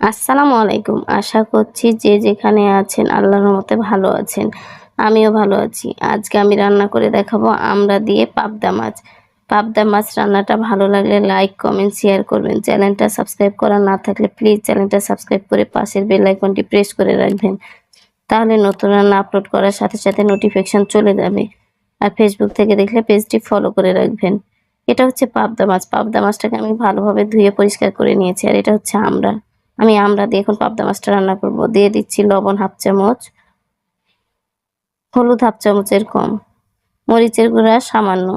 আসসালামু আলাইকুম। আশা করছি যে যেখানে আছেন আল্লাহর মতে ভালো আছেন। আমিও ভালো আছি। আজকে আমি রান্না করে দেখাবো আমরা দিয়ে পাবদা মাছ। পাবদা মাছ রান্নাটা ভালো লাগলে লাইক, কমেন্ট, শেয়ার করবেন। চ্যানেলটা সাবস্ক্রাইব করা না থাকলে প্লিজ চ্যানেলটা সাবস্ক্রাইব করে পাশের বেল আইকনটি প্রেস করে রাখবেন। তাহলে নতুন রান্না আপলোড করার সাথে সাথে নোটিফিকেশন চলে যাবে। আর ফেসবুক থেকে দেখলে পেজটি ফলো করে রাখবেন। এটা হচ্ছে পাবদা মাছ। পাবদা মাছটাকে আমি ভালোভাবে ধুয়ে পরিষ্কার করে নিয়েছি। আর এটা হচ্ছে আমরা। আমি আমরা দিয়ে এখন পাবদা মাছটা রান্না করব। দিয়ে দিচ্ছি লবণ হাফ চামচ, হলুদ হাফ চামচের কম, মরিচের গুঁড়া সামান্য।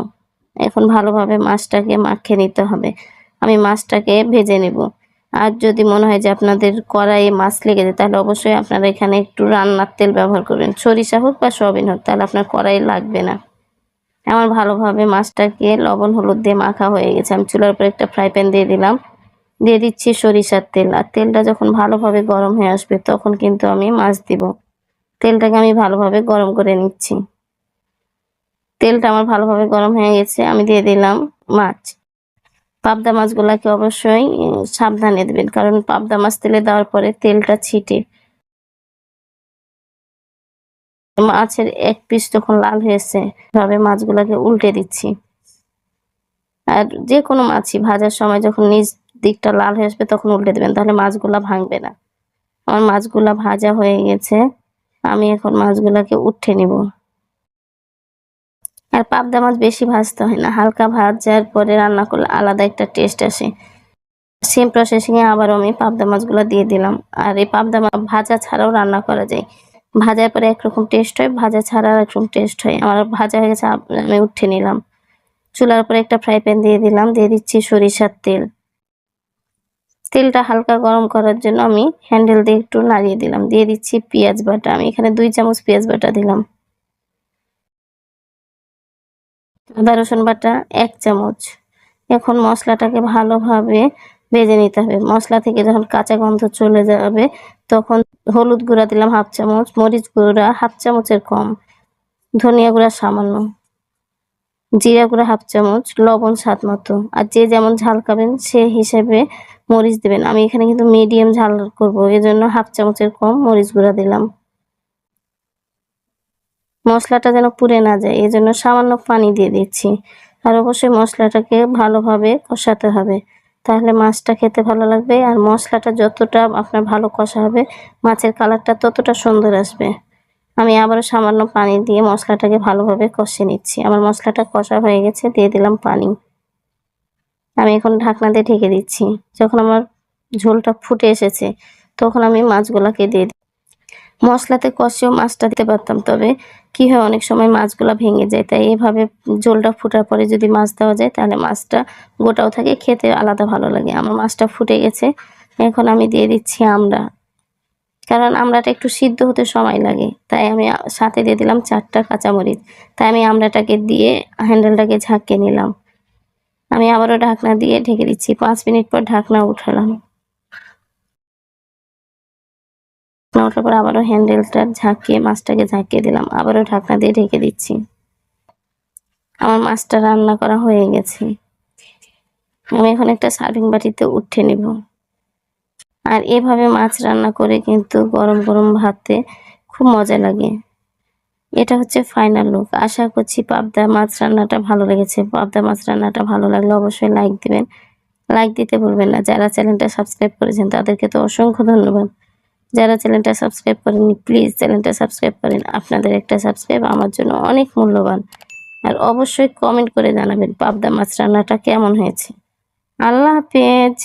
এখন ভালোভাবে মাছটাকে মাখিয়ে নিতে হবে। আমি মাছটাকে ভেজে নেব। আর যদি মনে হয় যে আপনাদের কড়াইয়ে মাছ লেগে যায়, তাহলে অবশ্যই আপনারা এখানে একটু রান্নার তেল ব্যবহার করবেন। সরিষা হোক বা সয়াবিন হোক, তাহলে আপনার কড়াই লাগবে না। আমার ভালোভাবে মাছটাকে লবণ হলুদ দিয়ে মাখা হয়ে গেছে। আমি চুলার উপর একটা ফ্রাই প্যান দিয়ে দিলাম। দিয়ে দিচ্ছি সরিষার তেল। আর তেলটা যখন ভালোভাবে গরম হয়ে আসবে, তখন কিন্তু আমি মাছ দিব। তেলটাকে আমি ভালোভাবে গরম করে নিচ্ছি। তেলটা আমার ভালোভাবে গরম হয়ে গেছে, আমি দিয়ে দিলাম মাছ। পাবদা মাছগুলাকে অবশ্যই সাবধানে দেবেন, কারণ পাবদা মাছ তেলে দেওয়ার পরে তেলটা ছিটে। মাছের এক পিস যখন লাল হয়েছে ভাবে মাছগুলাকে উল্টে দিচ্ছি। আর যে কোনো মাছই ভাজার সময় যখন নিচ দিকটা লাল হয়ে আসবে তখন উল্টে দেবেন। তাহলে মাছগুলা ভাঙবে না। আমার মাছগুলা ভাজা হয়ে গেছে। আমি এখন মাছগুলাকে উঠে নিব। আর পাবদা মাছ বেশি ভাজতে হয় না। হালকা ভাজার পরে রান্না করলে আলাদা একটা টেস্ট আসে। সেম প্রসেসিংয়ে আবারও আমি পাবদা মাছগুলো দিয়ে দিলাম। আর এই পাবদা মাছ ভাজা ছাড়াও রান্না করা যায়। ভাজার পরে একরকম টেস্ট হয়, ভাজা ছাড়া একরকম টেস্ট হয়। আমার ভাজা হয়ে গেছে আমি উঠে নিলাম। চুলার উপরে একটা ফ্রাই প্যান দিয়ে দিলাম। দিয়ে দিচ্ছি সরিষার তেল। তেলটা হালকা গরম করার জন্য আমি হ্যান্ডেল দিয়ে একটু নাড়িয়ে দিলাম। দিয়ে দিচ্ছি পেঁয়াজ বাটা। আমি এখানে দুই চামচ পেঁয়াজ বাটা দিলাম। আদা, রসুন বাটা এক চামচ। এখন মশলাটাকে ভালোভাবে ভেজে নিতে হবে। মশলা থেকে যখন কাঁচা গন্ধ চলে যাবে, তখন হলুদ গুঁড়া দিলাম হাফ চামচ, মরিচ গুঁড়া হাফ চামচের কম, ধনিয়া গুঁড়া সামান্য, জিরা গুঁড়া হাফ চামচ, লবণ স্বাদ মতো। আর যে যেমন ঝাল খাবেন, সে হিসেবে মরিচ দেবেন। আমি এখানে কিন্তু মিডিয়াম ঝাল করব, এজন্য হাফ চামচের কম মরিচ গুঁড়া দিলাম। মশলাটা যেন পুড়ে না যায় এই জন্য সামান্য পানি দিয়ে দিচ্ছি। আর অবশ্যই মশলাটাকে ভালোভাবে কষাতে হবে, তাহলে মাছটা খেতে ভালো লাগবে। আর মশলাটা যতটা আপনার ভালো কষা হবে, মাছের কালারটা ততটা সুন্দর আসবে। আমি আবারও সামান্য পানি দিয়ে মশলাটাকে ভালোভাবে কষে নিচ্ছি। আমার মশলাটা কষা হয়ে গেছে, দিয়ে দিলাম পানি। আমি এখন ঢাকনাতে ঢেকে দিচ্ছি। যখন আমার ঝোলটা ফুটে এসেছে, তখন আমি মাছগুলাকে দিয়ে দিই। মশলাতে কষেও মাছটা দিতে পারতাম, তবে কি হয়, অনেক সময় মাছগুলা ভেঙে যায়, তাই এভাবে ঝোলটা ফুটার পরে যদি মাছ দেওয়া যায়, তাহলে মাছটা গোটাও থাকে, খেতে আলাদা ভালো লাগে। আমার মাছটা ফুটে গেছে, এখন আমি দিয়ে দিচ্ছি আমরা কারণ আমড়াটা একটু সিদ্ধ হতে সময় লাগে, তাই আমি সাথে দিয়ে দিলাম চারটা কাঁচামরিচ। তাই আমি আমড়াটাকে দিয়ে হ্যান্ডেলটাকে ঝাঁকিয়ে নিলাম। আমি আবারও ঢাকনা দিয়ে ঢেকে দিচ্ছি। পাঁচ মিনিট পর ঢাকনা উঠালাম। ঢাকনা ওঠার পর আবারও হ্যান্ডেলটা ঝাঁকিয়ে, মাছটাকে ঝাঁকিয়ে দিলাম। আবারও ঢাকনা দিয়ে ঢেকে দিচ্ছি। আমার মাছটা রান্না করা হয়ে গেছে। আমি এখন একটা সার্ভিং বাটিতে উঠে নিব। আর এভাবে মাছ রান্না করে কিন্তু গরম গরম ভাতে খুব মজা লাগে। এটা হচ্ছে ফাইনাল লুক আশা করছি পাবদা মাছ রান্নাটা ভালো লেগেছে। পাবদা মাছ রান্নাটা ভালো লাগলে অবশ্যই লাইক দিবেন। লাইক দিতে ভুলবেন না। যারা চ্যানেলটা সাবস্ক্রাইব করেছেন, তাদেরকে তো অসংখ্য ধন্যবাদ। যারা চ্যানেলটা সাবস্ক্রাইব করেননি প্লিজ চ্যানেলটা সাবস্ক্রাইব করেন। আপনাদের একটা সাবস্ক্রাইব আমার জন্য অনেক মূল্যবান। আর অবশ্যই কমেন্ট করে জানাবেন পাবদা মাছ রান্নাটা কেমন হয়েছে। আল্লাহ হাফেজ।